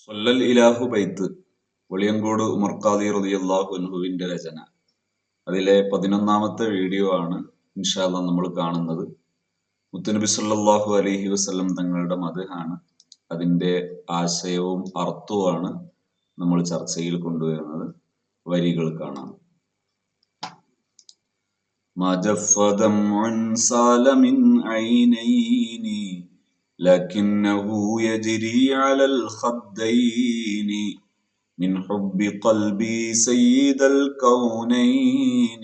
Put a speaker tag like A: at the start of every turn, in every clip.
A: സൊല്ലൽ ഇലാഹു ബൈത്ത് ഒളിയങ്കോട് ഉമർ ഖാദി റളിയല്ലാഹു അൻഹുവിന്റെ രചന അതിലെ പതിനൊന്നാമത്തെ വീഡിയോ ആണ് ഇൻഷാല്ല നമ്മൾ കാണുന്നത് മുത്തുനബി സല്ലല്ലാഹു അലൈഹി വസല്ലം തങ്ങളുടെ മതഹാണ് അതിന്റെ ആശയവും അർത്ഥവുമാണ് നമ്മൾ ചർച്ചയിൽ കൊണ്ടുവരുന്നത് വരികൾ കാണാം ما جف دمع سال من عينين لكنه يجري على الخدين من حب قلبي سيد الكونين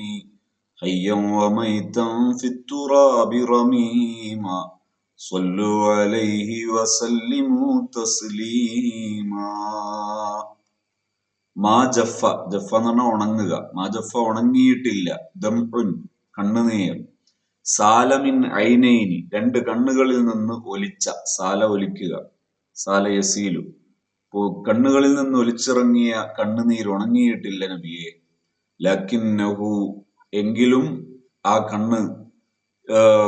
A: حيا وميتا في التراب رميما صلوا عليه وسلموا تسليما മാ ജഫ ജഫ എന്ന് പറഞ്ഞാൽ ഉണങ്ങുക മാ ജഫ ഉണങ്ങിയിട്ടില്ല ദംഉൻ കണ്ണുനീർ സാലമിൻ ഐനൈനി രണ്ട് കണ്ണുകളിൽ നിന്ന് ഒലിച്ച സാല ഒലിക്കുക. സാല യസീലു. കണ്ണുകളിൽ നിന്ന് ഒലിച്ചിറങ്ങിയ കണ്ണുനീർ ഉണങ്ങിയിട്ടില്ല നബിയെ. ലക്കിൻ നഹു എങ്കിലും ആ കണ്ണ്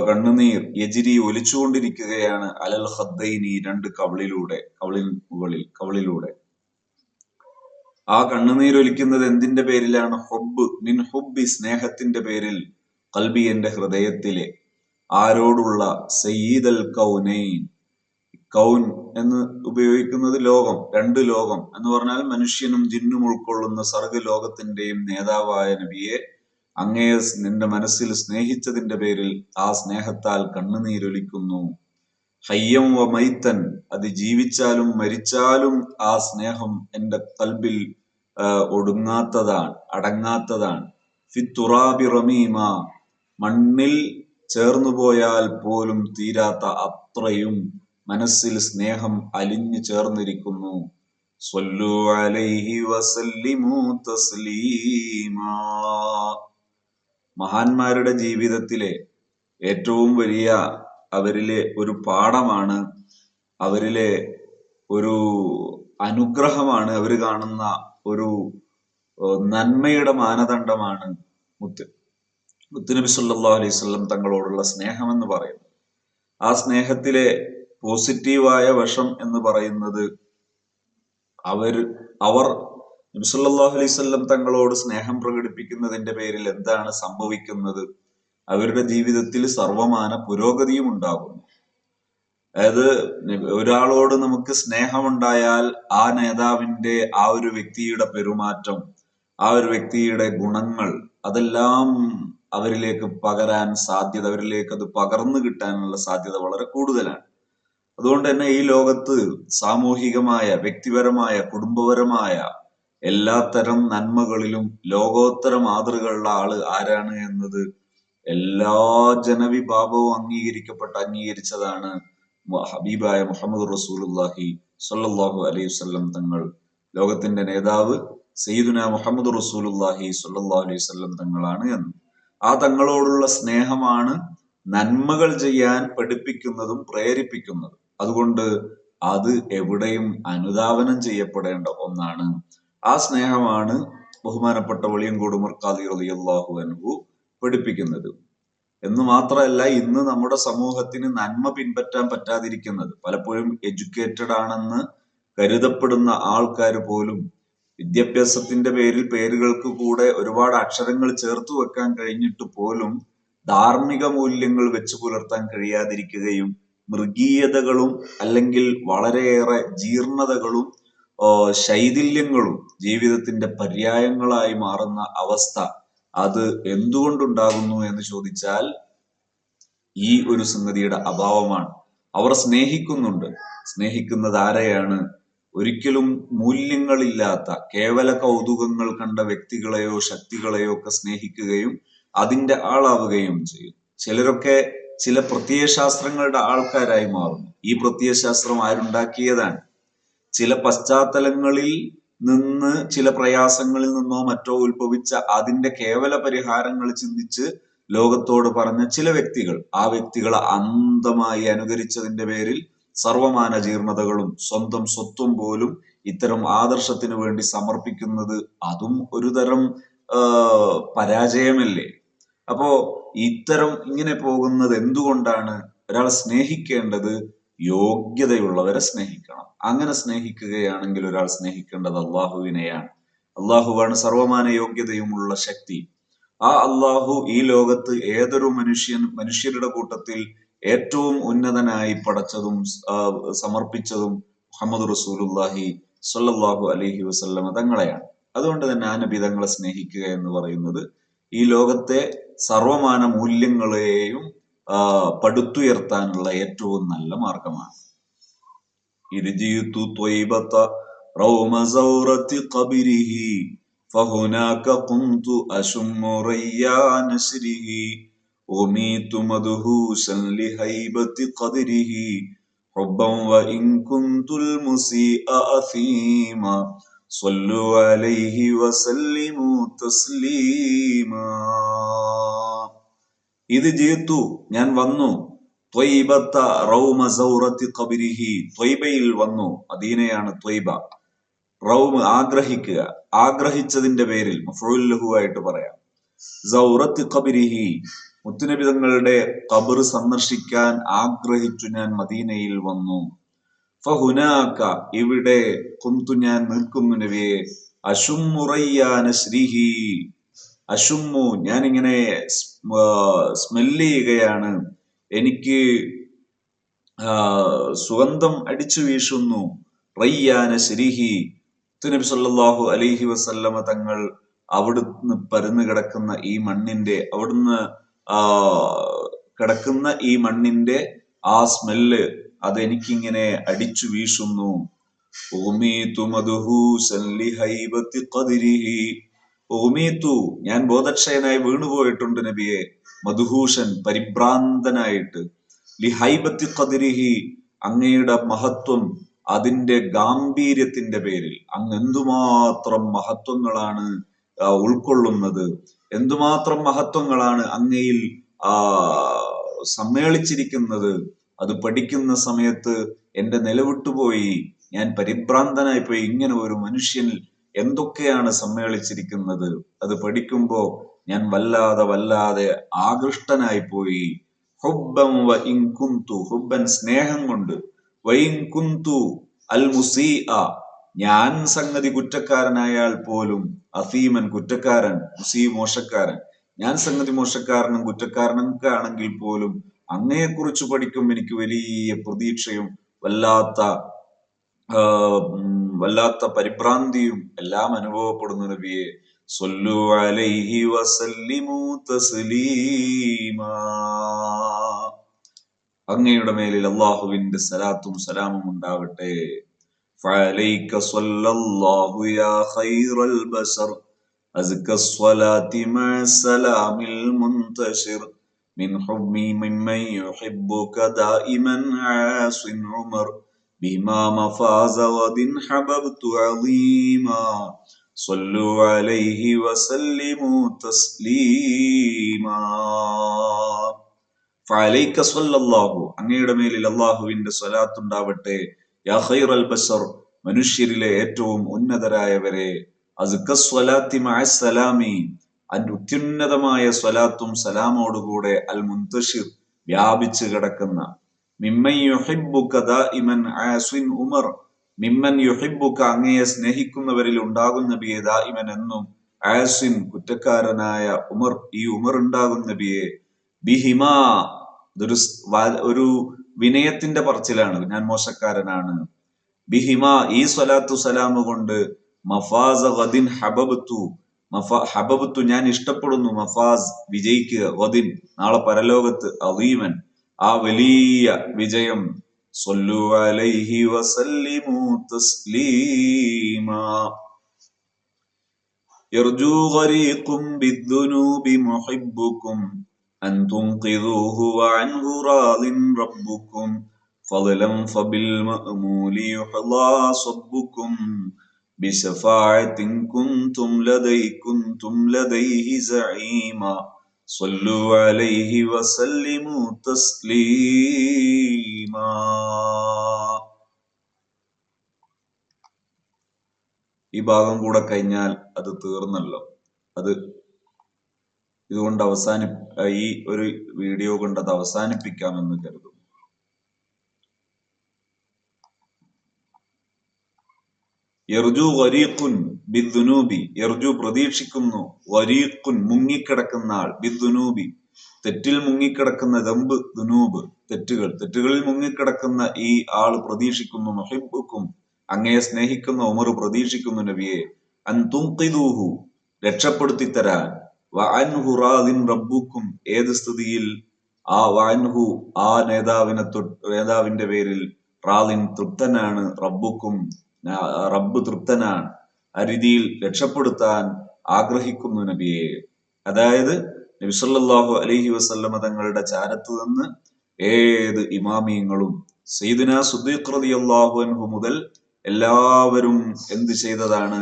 A: കണ്ണുനീർ യജിരി ഒലിച്ചുകൊണ്ടിരിക്കുകയാണ്. അലൽ ഹദ്ദൈനി രണ്ട് കവളിലൂടെ കവളിൽ മുകളിൽ കവളിലൂടെ. ആ കണ്ണുനീർ ഒലിക്കുന്നത് എന്തിന്റെ പേരിലാണ്? ഹൊബ് മിൻ ഹുബ്ബി സ്നേഹത്തിന്റെ പേരിൽ. കൽബി എന്റെ ഹൃദയത്തിലെ ആരോടുള്ള സയ്യിദൽ കൗനൈൻ. കൗൻ എന്ന് ഉപയോഗിക്കുന്നത് ലോകം രണ്ട് ലോകം എന്ന് പറഞ്ഞാൽ മനുഷ്യനും ജിന്നും ഉൾക്കൊള്ളുന്ന സർഗ ലോകത്തിന്റെയും നേതാവായ നബിയെ അങ്ങേ നിന്റെ മനസ്സിൽ സ്നേഹിച്ചതിന്റെ പേരിൽ ആ സ്നേഹത്താൽ കണ്ണുനീരൊലിക്കുന്നു. ഹയ്യം വ മൈത്തൻ അത് ജീവിച്ചാലും മരിച്ചാലും ആ സ്നേഹം എന്റെ കൽബിൽ ഒടുങ്ങാത്തതാണ് അടങ്ങാത്തതാണ്. ഫിത്തുറാബി റമീമ മണ്ണിൽ ചേർന്നു പോയാൽ പോലും തീരാത്ത അത്രയും മനസ്സിൽ സ്നേഹം അലിഞ്ഞു ചേർന്നിരിക്കുന്നു. സ്വല്ലു അലൈഹി വസല്ലിമു തസ്ലീമാ. മഹാന്മാരുടെ ജീവിതത്തിലെ ഏറ്റവും വലിയ അവരിലെ ഒരു പാഠമാണ് അവരിലെ ഒരു അനുഗ്രഹമാണ് അവർ കാണുന്ന ഒരു നന്മയുടെ മാനദണ്ഡമാണ് മുത്ത് മുത്തുനബി സല്ലാ അലൈഹി സ്വല്ലം തങ്ങളോടുള്ള സ്നേഹം എന്ന് പറയുന്നത് ആ സ്നേഹത്തിലെ പോസിറ്റീവായ വശം എന്ന് പറയുന്നത് അവർ അവർ നബി സല്ലല്ലാഹു അലൈഹി സ്വല്ലം തങ്ങളോട് സ്നേഹം പ്രകടിപ്പിക്കുന്നതിന്റെ പേരിൽ എന്താണ് സംഭവിക്കുന്നത്? അവരുടെ ജീവിതത്തിൽ സർവമാന പുരോഗതിയും ഉണ്ടാകുന്നു. അതായത് ഒരാളോട് നമുക്ക് സ്നേഹമുണ്ടായാൽ ആ നേതാവിന്റെ ആ ഒരു വ്യക്തിയുടെ പെരുമാറ്റം ആ ഒരു വ്യക്തിയുടെ ഗുണങ്ങൾ അതെല്ലാം അവരിലേക്ക് പകരാൻ സാധ്യത അവരിലേക്ക് അത് പകർന്നു കിട്ടാനുള്ള സാധ്യത വളരെ കൂടുതലാണ്. അതുകൊണ്ട് തന്നെ ഈ ലോകത്ത് സാമൂഹികമായ വ്യക്തിപരമായ കുടുംബപരമായ എല്ലാത്തരം നന്മകളിലും ലോകോത്തര മാതൃകളുള്ള ആൾ ആരാണ് എന്നത് എല്ലാ ജനവിഭാഗവും അംഗീകരിക്കപ്പെട്ട അംഗീകരിച്ചതാണ് ഹബീബായ മുഹമ്മദ് റസൂലുള്ളാഹി സ്വല്ലല്ലാഹു അലൈഹി വസല്ലം തങ്ങൾ. ലോകത്തിന്റെ നേതാവ് സയ്യിദുന മുഹമ്മദ് റസൂലുള്ളാഹി സ്വല്ലല്ലാഹു അലൈഹി വസല്ലം തങ്ങളാണ് എന്ന്. ആ തങ്ങളോടുള്ള സ്നേഹമാണ് നന്മകൾ ചെയ്യാൻ പഠിപ്പിക്കുന്നതും പ്രേരിപ്പിക്കുന്നതും. അതുകൊണ്ട് അത് എവിടെയും അനുധാവനം ചെയ്യപ്പെടേണ്ട ഒന്നാണ്. ആ സ്നേഹമാണ് ബഹുമാനപ്പെട്ട വെളിയങ്കോട് മർക്കാദി റളിയല്ലാഹു അൻഹു പഠിപ്പിക്കുന്നത്. എന്ന് മാത്രമല്ല ഇന്ന് നമ്മുടെ സമൂഹത്തിന് നന്മ പിൻപറ്റാൻ പറ്റാതിരിക്കുന്നത്. പലപ്പോഴും എഡ്യൂക്കേറ്റഡ് ആണെന്ന് കരുതപ്പെടുന്ന ആൾക്കാർ പോലും വിദ്യാഭ്യാസത്തിന്റെ പേരിൽ പേരുകൾക്ക് കൂടെ ഒരുപാട് അക്ഷരങ്ങൾ ചേർത്ത് വെക്കാൻ കഴിഞ്ഞിട്ട് പോലും ധാർമ്മിക മൂല്യങ്ങൾ വെച്ച് പുലർത്താൻ കഴിയാതിരിക്കുകയും മൃഗീയതകളും അല്ലെങ്കിൽ വളരെയേറെ ജീർണതകളും ശൈഥില്യങ്ങളും ജീവിതത്തിന്റെ പര്യായങ്ങളായി മാറുന്ന അവസ്ഥ അത് എന്തുകൊണ്ടുണ്ടാകുന്നു എന്ന് ചോദിച്ചാൽ ഈ ഒരു സംഗതിയുടെ അഭാവമാണ്. അവർ സ്നേഹിക്കുന്നുണ്ട്. സ്നേഹിക്കുന്നത് ആരെയാണ്? ഒരിക്കലും മൂല്യങ്ങളില്ലാത്ത കേവല കൗതുകങ്ങൾ കണ്ട വ്യക്തികളെയോ ശക്തികളെയോ ഒക്കെ സ്നേഹിക്കുകയും അതിന്റെ ആളാവുകയും ചെയ്യും. ചിലരൊക്കെ ചില പ്രത്യയശാസ്ത്രങ്ങളുടെ ആൾക്കാരായി മാറുന്നു. ഈ പ്രത്യയശാസ്ത്രം ആരുണ്ടാക്കിയതാണ്? ചില പശ്ചാത്തലങ്ങളിൽ നിന്ന് ചില പ്രയാസങ്ങളിൽ നിന്നോ മറ്റോ ഉത്ഭവിച്ച അതിന്റെ കേവല പരിഹാരങ്ങൾ ചിന്തിച്ച് ലോകത്തോട് പറഞ്ഞ ചില വ്യക്തികൾ ആ വ്യക്തികളെ അന്ധമായി അനുകരിച്ചതിന്റെ പേരിൽ സർവമാന ജീർണതകളും സ്വന്തം സ്വത്തും പോലും ഇത്തരം ആദർശത്തിന് വേണ്ടി സമർപ്പിക്കുന്നത് അതും ഒരു തരം പരാജയമല്ലേ? അപ്പോ ഇത്തരം ഇങ്ങനെ പോകുന്നത് എന്തുകൊണ്ടാണ്? ഒരാളെ സ്നേഹിക്കേണ്ടത് യോഗ്യതയുള്ളവരെ സ്നേഹിക്കണം. അങ്ങനെ സ്നേഹിക്കുകയാണെങ്കിൽ ഒരാൾ സ്നേഹിക്കേണ്ടത് അള്ളാഹുവിനെയാണ്. അള്ളാഹുവാണ് സർവമാന യോഗ്യതയുമുള്ള ശക്തി. ആ അള്ളാഹു ഈ ലോകത്ത് ഏതൊരു മനുഷ്യൻ മനുഷ്യരുടെ കൂട്ടത്തിൽ ഏറ്റവും ഉന്നതനായി പടച്ചതും സമർപ്പിച്ചതും മുഹമ്മദ് റസൂലുല്ലാഹി സല്ലാഹു അലഹി വസ്ല്ലമ തങ്ങളെയാണ് അതുകൊണ്ട് തന്നെ ആ നബി തങ്ങളെ സ്നേഹിക്കുക എന്ന് പറയുന്നത് ഈ ലോകത്തെ സർവമാന മൂല്യങ്ങളെയും പടുത്തുയർത്താനുള്ള ഏറ്റവും നല്ല മാർഗമാണ് ഇരുജിയുത്തു ത്വയ്ബത്ത റൗമ സൗറത്തി ഖബരിഹി فهناك قمت أشم ريان نسره أميت مدهوشا لهيبة قدره حبا وإن كنت المسيء أثيما صلوا عليه وسلموا تسليما ഇത് ജീത്തു ഞാൻ വന്നു ത്വയ്ബത്ത റൗമ സൗറത്തി കബിരിഹി ത്വയ്ബയിൽ വന്നു അദീനയാണ് ത്വയ്ബ റൗമ് ആഗ്രഹിക്കുക ആഗ്രഹിച്ചതിന്റെ പേരിൽ മഫുല്ലഹു ആയിട്ട് പറയാം സൗറത്ത് കബിരിഹി മുത്തുനബി തങ്ങളുടെ കബർ സന്ദർശിക്കാൻ ആഗ്രഹിച്ചു ഞാൻ മദീനയിൽ വന്നു. ഫഹുനാക്ക ഇവിടെ കുന്തു ഞാൻ നിൽക്കുന്നു നബിയെ അശുമുറയ്യാന ശ്രീഹി അശുമു ഞാനിങ്ങനെ സ്മെല്ല് ചെയ്യുകയാണ് എനിക്ക് സുഗന്ധം അടിച്ചു വീശുന്നു. റയ്യാന ശരിഹി നബി സല്ലാഹു അലിഹി വസല്ലമ തങ്ങൾ അവിടുന്ന് പരന്നു കിടക്കുന്ന ഈ മണ്ണിന്റെ അവിടുന്ന് കിടക്കുന്ന ഈ മണ്ണിന്റെ ആ സ്മെല്ല് അതെനിക്കിങ്ങനെ അടിച്ചു വീശുന്നു. ഞാൻ ബോധക്ഷയനായി വീണുപോയിട്ടുണ്ട് നബിയെ. മധുഹൂഷൻ പരിഭ്രാന്തനായിട്ട്. ലിഹൈബത്തി ഖദിരിഹി അങ്ങയുടെ മഹത്വം അതിന്റെ ഗാംഭീര്യത്തിന്റെ പേരിൽ. അങ്ങ് എന്തുമാത്രം മഹത്വങ്ങളാണ് ഉൾക്കൊള്ളുന്നത്? എന്തുമാത്രം മഹത്വങ്ങളാണ് അങ്ങയിൽ ആ സമ്മേളിച്ചിരിക്കുന്നത്. അത് പഠിക്കുന്ന സമയത്ത് എന്റെ നിലവിട്ടുപോയി ഞാൻ പരിഭ്രാന്തനായി പോയി. ഇങ്ങനെ ഒരു മനുഷ്യനിൽ എന്തൊക്കെയാണ് സമ്മേളിച്ചിരിക്കുന്നത്? അത് പഠിക്കുമ്പോ ഞാൻ വല്ലാതെ വല്ലാതെ ആകൃഷ്ടനായി പോയി. ഹുബ്ബം വ ഇൻകുന്തു ഹുബൻ സ്നേഹം കൊണ്ട്. വൈൻകുന്തു അൽ മുസീ ഞാൻ സംഗതി കുറ്റക്കാരനായാൽ പോലും അഫീമൻ കുറ്റക്കാരൻ മുസീ മോശക്കാരൻ. ഞാൻ സംഗതി മോശക്കാരനും കുറ്റക്കാരനൊക്കെ ആണെങ്കിൽ പോലും അങ്ങയെക്കുറിച്ച് പഠിക്കും എനിക്ക് വലിയ പ്രതീക്ഷയും വല്ലാത്ത വല്ലാത്ത പരിഭ്രാന്തിയും എല്ലാം അനുഭവപ്പെടുന്നു നബിയെ. സൊല്ലു അലൈഹി വസല്ലിമു അങ്ങയുടെ മേലിൽ അള്ളാഹുവിന്റെ സലാത്തും സലാമും ഉണ്ടാവട്ടെ. فعليك صلى الله يا خير البشر أزكى الصلاة مع السلام المنتشر من حبي ممن يحبك دائما عاص عمر بما مفاز غد حببت عظيما صلوا عليه وسلموا تسليما ഫലൈക സ്വല്ലല്ലാഹു അങ്ങയുടെ മേലിൽ അള്ളാഹുവിന്റെ സ്വലാത്തുണ്ടാവട്ടെ യാ ബസർ മനുഷ്യരിലെ ഏറ്റവും ഉന്നതരായവരെ അത്യുന്നതമായ സ്വലാത്തും സലാമോടുകൂടെ അൽ മുന്തഷിർ വ്യാപിച്ചു കിടക്കുന്ന. ഉമർ മിമ്മൻ യുഹിബുക്ക അങ്ങയെ സ്നേഹിക്കുന്നവരിൽ ഉണ്ടാകുന്ന ബിയെ ദാഇമൻ എന്നും ആസിൻ കുറ്റക്കാരനായ ഉമർ ഈ ഉമർ ഉണ്ടാകുന്ന ബിയെ ബിഹിമാ ഇതൊരു ഒരു വിനയത്തിന്റെ പറച്ചിലാണ് ഞാൻ മോശക്കാരനാണ് ബിഹിമ ഈ സ്വലാത്തു സലാമു കൊണ്ട് മഫാസ് ഗദിൻ ഹബബത്തു മഫ ഹബബത്തു ഞാൻ ഇഷ്ടപ്പെടുന്നു മഫാസ് വിജയിക്കുക ഗദിൻ നാളെ പരലോകത്ത് അലീമൻ ആ വലിയ വിജയം സൊല്ലു അലൈഹി വസല്ലിമു തസ്ലീമാ يرجو غريق بالذنوب محبكم أن تنقذوه وعنه راض ربكم فضلا فبالمأمول يحظى صبكم بشفاعة كنتم لدي كنتم لديه زعيما صلوا عليه وسلموا تسليما ഈ ഭാഗം കൂടെ കഴിഞ്ഞാൽ അത് തീർന്നല്ലോ അത് ഇതുകൊണ്ട് അവസാനി ഈ ഒരു വീഡിയോ കൊണ്ട് അത് അവസാനിപ്പിക്കാമെന്ന് കരുതും എർജു വരീഖുൻ ബിദ്ദുനൂബി എർജു പ്രതീക്ഷിക്കുന്നു വരീഖുൻ മുങ്ങിക്കിടക്കുന്ന ആൾ ബിദ്ദുനൂബി. തെറ്റിൽ മുങ്ങിക്കിടക്കുന്ന ദമ്പ് ദുനൂബ് തെറ്റുകൾ. തെറ്റുകളിൽ മുങ്ങിക്കിടക്കുന്ന ഈ ആൾ പ്രതീക്ഷിക്കുന്നു മഹിബുക്കും അങ്ങയെ സ്നേഹിക്കുന്ന ഉമർ പ്രതീക്ഷിക്കുന്നു നബിയെ. അൻ രക്ഷപ്പെടുത്തി തരാൻ റബ്ബുക്കും ഏത് സ്ഥിതിയിൽ? ആ വഅൻഹു ആ നേതാവിനെ നേതാവിന്റെ പേരിൽ റാദിൻ തൃപ്തനാണ് റബ്ബുക്കും റബ്ബ് തൃപ്തനാണ്. ആ രീതിയിൽ രക്ഷപ്പെടുത്താൻ ആഗ്രഹിക്കുന്നു നബിയെ. അതായത് നബി അലഹി അലൈഹി വസല്ലമ തങ്ങളുടെ ചാരത്ത് നിന്ന് ഏത് ഇമാമിയങ്ങളും സയ്യിദുന സുദ്ദീഖ് റളിയല്ലാഹു അൻഹു മുതൽ എല്ലാവരും എന്ത് ചെയ്തതാണ്?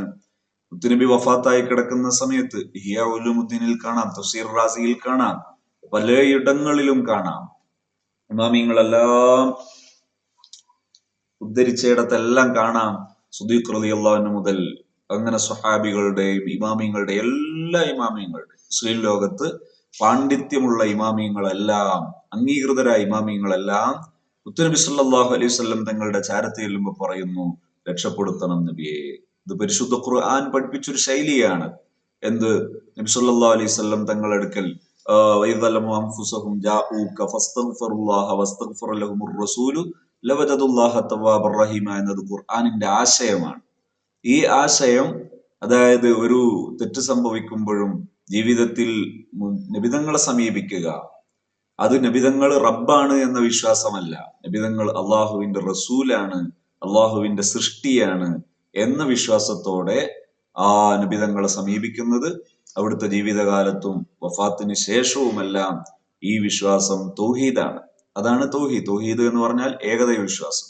A: മുത്തുനബി വഫാത്തായി കിടക്കുന്ന സമയത്ത് ഇഹിയ ഉലുമുദ്ദീനിൽ കാണാം തഫ്സീർ റാസിയിൽ കാണാം പലയിടങ്ങളിലും കാണാം. ഇമാമിങ്ങളെല്ലാം ഉദ്ധരിച്ചയിടത്തെല്ലാം കാണാം. സുദീഖ് റളിയല്ലാഹു മുതൽ അങ്ങനെ സ്വഹാബികളുടെയും ഇമാമിങ്ങളുടെയും എല്ലാ ഇമാമിയങ്ങളുടെയും മുസ്ലിം ലോകത്ത് പാണ്ഡിത്യമുള്ള ഇമാമിയങ്ങളെല്ലാം അംഗീകൃതരായ ഇമാമിയങ്ങളെല്ലാം മുത്തുനബി സല്ലാഹു അലൈഹി തങ്ങളുടെ ചാരത്തിൽ പറയുന്നു രക്ഷപ്പെടുത്തണം നബിയെ. ഇത് പരിശുദ്ധ ഖുർആൻ പഠിപ്പിച്ചൊരു ശൈലിയാണ്. എന്ത്? നബി സല്ലല്ലാഹു അലൈഹി വസല്ലം തങ്ങളുടെ അടുക്കൽ വൈദലമു അൻഫുസഹും ജാഊക ഫസ്തഗ്ഫിറുല്ലാഹ വസ്തഗ്ഫറ ലഹുമുർ റസൂലു ലവജദുല്ലാഹ തവ്വാബർ റഹീമ എന്നത് ഖുർആാനിന്റെ ആശയമാണ്. ഈ ആശയം അതായത് ഒരു തെറ്റ് സംഭവിക്കുമ്പോഴും ജീവിതത്തിൽ നിബിതങ്ങളെ സമീപിക്കുക. അത് നബിതങ്ങൾ റബ്ബാണ് എന്ന വിശ്വാസമല്ല. നബിതങ്ങൾ അള്ളാഹുവിന്റെ റസൂലാണ് അള്ളാഹുവിന്റെ സൃഷ്ടിയാണ് എന്ന വിശ്വാസത്തോടെ ആ നബിതങ്ങളെ സമീപിക്കുന്നത് അവിടുത്തെ ജീവിതകാലത്തും വഫാത്തിന് ശേഷവുമെല്ലാം ഈ വിശ്വാസം തൗഹീദാണ്. അതാണ് തൗഹീദ്. തൗഹീദ് എന്ന് പറഞ്ഞാൽ ഏകദൈവ വിശ്വാസം.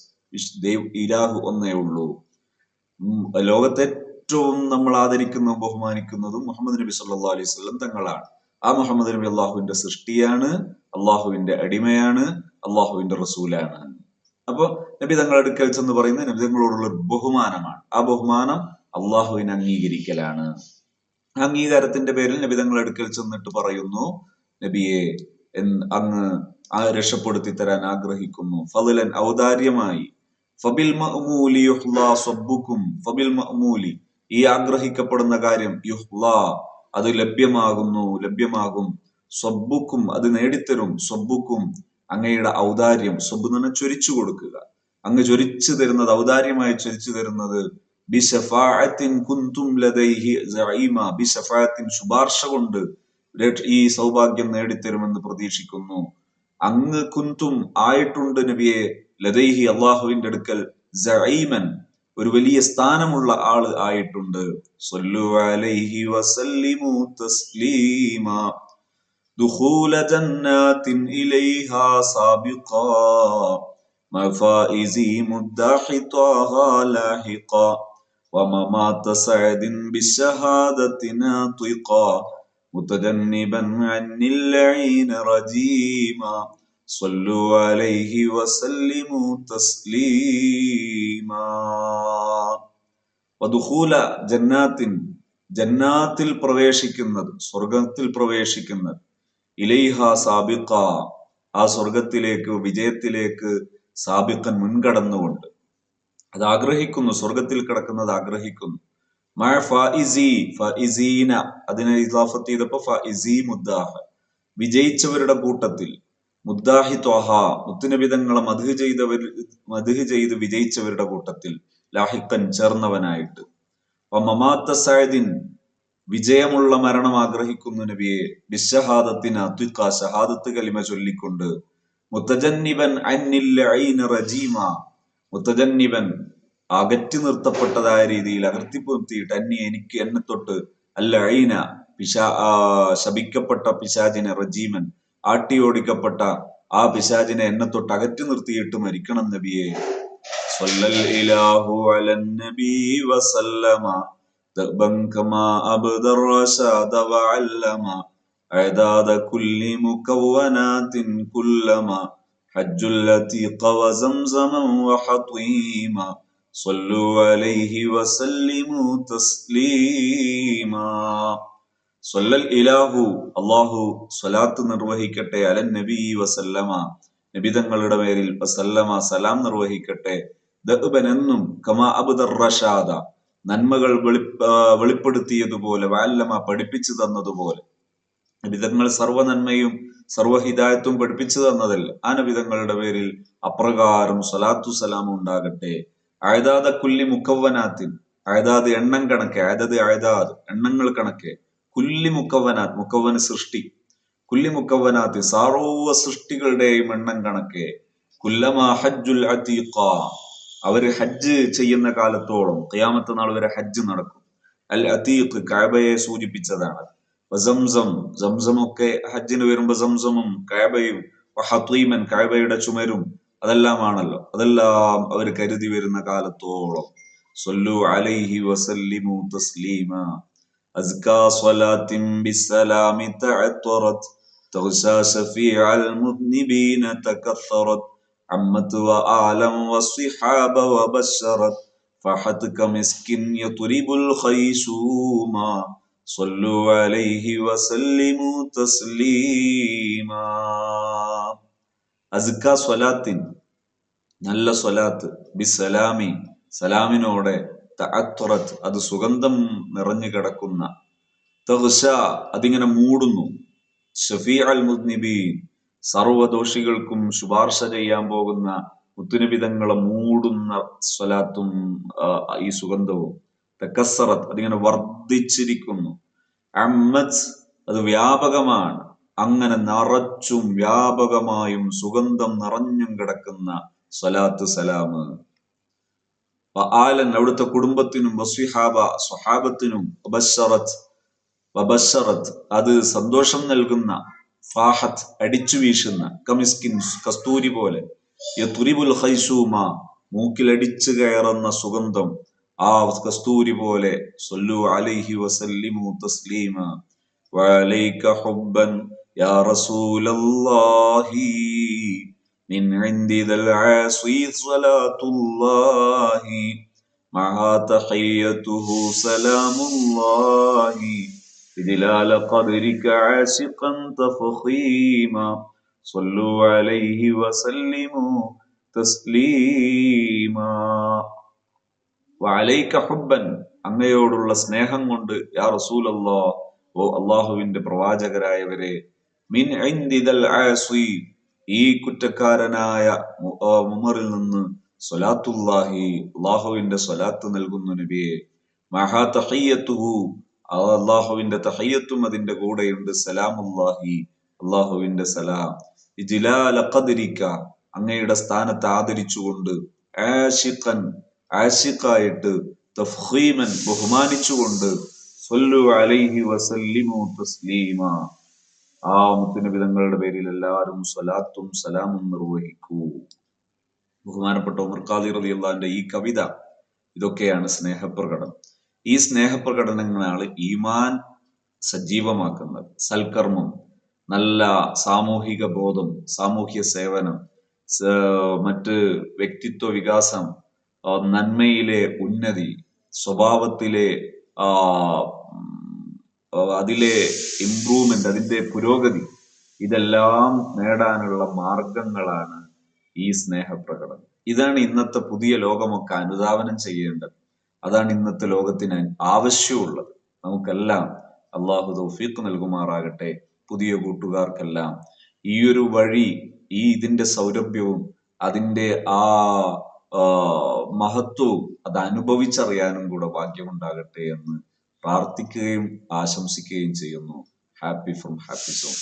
A: ഇലാഹു ഒന്നേ ഉള്ളൂ. ലോകത്തെ ഏറ്റവും നമ്മൾ ആദരിക്കുന്നതും ബഹുമാനിക്കുന്നതും മുഹമ്മദ് നബി സല്ലാ അലൈഹി സ്വലം തങ്ങളാണ്. ആ മുഹമ്മദ് നബി അള്ളാഹുവിന്റെ സൃഷ്ടിയാണ് അള്ളാഹുവിന്റെ അടിമയാണ് അള്ളാഹുവിന്റെ റസൂലാണ്. അപ്പൊ നബി തങ്ങളെ അടുക്കൽ ചെന്ന് പറയുന്നത് നബി തങ്ങളോടുള്ള ബഹുമാനമാണ്. ആ ബഹുമാനം അള്ളാഹുവിനെ അംഗീകരിക്കലാണ്. അംഗീകാരത്തിന്റെ പേരിൽ നബി തങ്ങളെ അടുക്കൽ ചെന്നിട്ട് പറയുന്നു നബിയെ അങ്ങ് രക്ഷപ്പെടുത്തി തരാൻ ആഗ്രഹിക്കുന്നു. ഫതുലൻ ഔദാര്യമായി. ഫബിൽ മഅ്മൂലി യുഹ്ലാ സബ്ബുക്കും ഫബിൽ മഅ്മൂലി ഈ ആഗ്രഹിക്കപ്പെടുന്ന കാര്യം യുഹ്ലാ അത് ലഭ്യമാകുന്നു ലഭ്യമാകും. സ്വബുക്കും അത് നേടിത്തരും. സ്വബുക്കും അങ്ങയുടെ ഔദാര്യം സ്വബ് തന്നെ ചൊരിച്ചു കൊടുക്കുക. അങ്ങ് ചൊരിച്ചു തരുന്നത് ഔദാര്യമായി ചൊരിച്ചു തരുന്നത് ശുപാർശ കൊണ്ട് ഈ സൗഭാഗ്യം നേടിത്തരുമെന്ന് പ്രതീക്ഷിക്കുന്നു. അങ്ങ് കുന്തും ആയിട്ടുണ്ട് നബിയെ ലതൈഹി അള്ളാഹുവിന്റെ അടുക്കൽ സഈമൻ ഒരു വലിയ സ്ഥാനമുള്ള ആൾ ആയിട്ടുണ്ട്. സല്ലു അലൈഹി വസല്ലിമു തസ്ലീമ. دخول جنات إليها سابقا مفائزي مدحطاها لاحقا وممات سعد بالشهادة ناطقا متجنبا عن اللعين رجيما صلوا عليه وسلموا تسليما വധുഹൂല ജന്നാത്തിൻ ജന്നാത്തിൽ പ്രവേശിക്കുന്നത് സ്വർഗത്തിൽ പ്രവേശിക്കുന്നത് ഇലൈഹ സാബിക്ക ആ സ്വർഗത്തിലേക്ക് വിജയത്തിലേക്ക് സാബിക്കൻ മുൻകടന്നുകൊണ്ട്. അത് ആഗ്രഹിക്കുന്നു സ്വർഗത്തിൽ കിടക്കുന്നത് ആഗ്രഹിക്കുന്നു. അതിനെ ഇതാഫത്ത് ചെയ്തപ്പോ മുദ്ദാഹ. വിജയിച്ചവരുടെ കൂട്ടത്തിൽ മുദ്ദാഹി ത്വഹ മുത്തുനബിതങ്ങളെ മധു ചെയ്തവർ മധു ചെയ്ത് വിജയിച്ചവരുടെ കൂട്ടത്തിൽ ലാഹിക്കൻ ചേർന്നവനായിട്ട്. മമാത്ത സയദിൻ വിജയമുള്ള മരണം ആഗ്രഹിക്കുന്നു നബിയെ. ബിഷഹാദത്തിന് അത്വിക്ക ഷഹാദത്ത് കലിമ ചൊല്ലിക്കൊണ്ട് മുത്തജന്നിബൻ റജീമ. മുത്തജന്നിബൻ അകറ്റി നിർത്തപ്പെട്ടതായ രീതിയിൽ അകർത്തിപ്പൊത്തിയിട്ട് അന്യ എനിക്ക് എന്നെ തൊട്ട് അല്ല അയിന പിശാ ശപിക്കപ്പെട്ട പിശാജിനെ റജീമൻ ആട്ടിയോടിക്കപ്പെട്ട ആ പിശാജിനെ എന്നെ തൊട്ട് അകറ്റി നിർത്തിയിട്ട് മരിക്കണം നബിയെ. സ്വല്ലൽ ഇലാഹു അലൻ നബി വസല്ലമ. دأبا كما أبدى الرشاد وعلما عداد كل مكونات كلما حج اللتيق وزمزما وحطيما صلوا عليه وسلموا تسليما സൊല്ലൽ ഇലാഹു അള്ളാഹു സ്വലാത്ത് നിർവഹിക്കട്ടെ അലൻ നബി വസല്ലമ നബിതങ്ങളുടെ പേരിൽ വസല്ലമ സലാം നിർവഹിക്കട്ടെ ദഅ്ബൻ എന്നും കമാ അബ്ദർ റഷാദ നന്മകൾ വെളി വെളിപ്പെടുത്തിയതുപോലെ വാല്ലമ പഠിപ്പിച്ചു തന്നതുപോലെ. വിധങ്ങൾ സർവ നന്മയും സർവഹിതായത്വം പഠിപ്പിച്ചു തന്നതല്ല. ആ പേരിൽ അപ്രകാരം സലാത്തു സലാം ഉണ്ടാകട്ടെ. അയതാദ കുല്ലി മുക്കവനാത്തിൻ അയതാത് എണ്ണം കണക്കെ. അയതത് അയതാത് എണ്ണങ്ങൾ കണക്കെ. കുല്ലി മുഖവനാത് മുക്കവന സൃഷ്ടി. കുല്ലി മുക്കവനാത്ത് സർവ സൃഷ്ടികളുടെയും എണ്ണം കണക്കെ. കുല്ലമാ ഹജ്ജുൽ അതീഖ. അവര് ഹജ്ജ് ചെയ്യുന്ന കാലത്തോളം ഖിയാമത്ത് നാൾ വരെ ഹജ്ജ് നടക്കും അൽ അതീഖ് കാബയെ സൂചിപ്പിച്ചതാണ് സംസം സംസം ഒക്കെ ഹജ്ജിന് വരുമ്പോ സംസമും കാബയും ഹത്തീമൻ കാബയുടെ ചുമരും അതെല്ലാമാണല്ലോ അതെല്ലാം അവർ കരുതി വരുന്ന കാലത്തോളം സൊല്ലു അലൈഹി വസല്ലിമു തസ്ലീമ أزكى صلاة بالسلام تعطرت تغشى شفيع المذنبين تكثرت عمت وآلا والصحاب وبشرت فحت كمسك يطرب الخيشوما صلوا عليه وسلموا تسليما أزكى صلاة നല്ല സ്വലാത്ത് ബിസലാമി സലാമിനോടെ തഅത്തുറത്ത് അത് സുഗന്ധം നിറഞ്ഞു കിടക്കുന്ന തഹ്ഷ അതിങ്ങനെ മൂടുന്നു ഷഫീ അൽ മുദ്നിബീൻ സർവദോഷികൾക്കും ശുപാർശ ചെയ്യാൻ പോകുന്ന മുത്തുനിബിതങ്ങളെ മൂടുന്ന സ്വലാത്തും ഈ സുഗന്ധവും. തെക്കസറത്ത് അതിങ്ങനെ വർദ്ധിച്ചിരിക്കുന്നു. അമ്മത് അത് വ്യാപകമാണ്. അങ്ങനെ നിറച്ചും വ്യാപകമായും സുഗന്ധം നിറഞ്ഞും കിടക്കുന്ന സ്വലാത്ത് സലാമ്. ആലൻ അവിടുത്തെ കുടുംബത്തിനും വസ്വിഹാബ സ്വഹാബത്തിനും അത് സന്തോഷം നൽകുന്ന ഫാഹത്ത് അടിച്ചു വീശുന്ന കമിസ്കിൻസ് കസ്തൂരി പോലെ. യത്തുരിബുൽ ഹൈസൂമ മൂക്കിലടിച്ചു കയറുന്ന സുഗന്ധം ആ കസ്തൂരി പോലെ. സല്ലു അലൈഹി വസല്ലിമു തസ്ലീമ. വഅലൈക ഹുബ്ബൻ യാ റസൂലല്ലാഹി മിൻ ഇൻദിദൽ ആസി സലാത്തുല്ലാഹി മഹാ തഹിയതുഹു സലാമുല്ലാഹി. معها تحيته سلام الله بجلال قدرك عاشقا تفخيما صلوا عليه وسلموا تسليما വഅലൈക ഹുബ്ബൻ അങ്ങയോടുള്ള സ്നേഹം കൊണ്ട് യാ റസൂലല്ലാ ഓ അള്ളാഹുവിന്റെ പ്രവാചകരായവരെ മിൻ ഇൻദിദൽ ആസി ഈ കുറ്റക്കാരനായ മു- ആ ഉമറിൽ നിന്ന് സ്വലാത്തുല്ലാഹി അള്ളാഹുവിന്റെ സ്വലാത്ത് നൽകുന്നു നബിയെ മഹാ തഹയ്യത്തുഹു ആ അള്ളാഹുവിന്റെ തഹയ്യത്തും അതിന്റെ കൂടെയുണ്ട്. സലാമുല്ലാഹി അള്ളാഹുവിന്റെ സലാം. ഇജ്ലാല ഖദ്രിക അങ്ങയുടെ സ്ഥാനത്ത് ആദരിച്ചുകൊണ്ട് ആഷിഖൻ ആഷിഖായിട്ട് തഫ്ഖീമൻ ബഹുമാനിച്ചുകൊണ്ട് സല്ലു അലൈഹി വസല്ലിമു പേരിൽ എല്ലാവരും സ്വലാത്തും സലാമും നിർവഹിക്കൂ. ബഹുമാനപ്പെട്ട ഉമർ ഖാദി അള്ളാന്റെ ഈ കവിത ഇതൊക്കെയാണ് സ്നേഹപ്രകടനം. ഈ സ്നേഹപ്രകടനങ്ങളാണ് ഈമാൻ സജീവമാക്കുന്നത്. സൽക്കർമ്മം നല്ല സാമൂഹിക ബോധം സാമൂഹ്യ സേവനം മറ്റ് വ്യക്തിത്വ വികാസം നന്മയിലെ ഉന്നതി സ്വഭാവത്തിലെ അതിലെ ഇംപ്രൂവ്മെന്റ് അതിന്റെ പുരോഗതി ഇതെല്ലാം നേടാനുള്ള മാർഗങ്ങളാണ് ഈ സ്നേഹപ്രകടനം. ഇതാണ് ഇന്നത്തെ പുതിയ ലോകമൊക്കെ അനുധാവനം ചെയ്യേണ്ടത്. അതാണ് ഇന്നത്തെ ലോകത്തിന് ആവശ്യമുള്ളത്. നമുക്കെല്ലാം അള്ളാഹു തൗഫീഖ് നൽകുമാറാകട്ടെ. പുതിയ കൂട്ടുകാർക്കെല്ലാം ഈ ഒരു വഴി ഈ ഇതിന്റെ സൗരഭ്യവും അതിന്റെ ആ മഹത്വവും അത് അനുഭവിച്ചറിയാനും കൂടെ ഭാഗ്യമുണ്ടാകട്ടെ എന്ന് പ്രാർത്ഥിക്കുകയും ആശംസിക്കുകയും ചെയ്യുന്നു. Happy from happy zone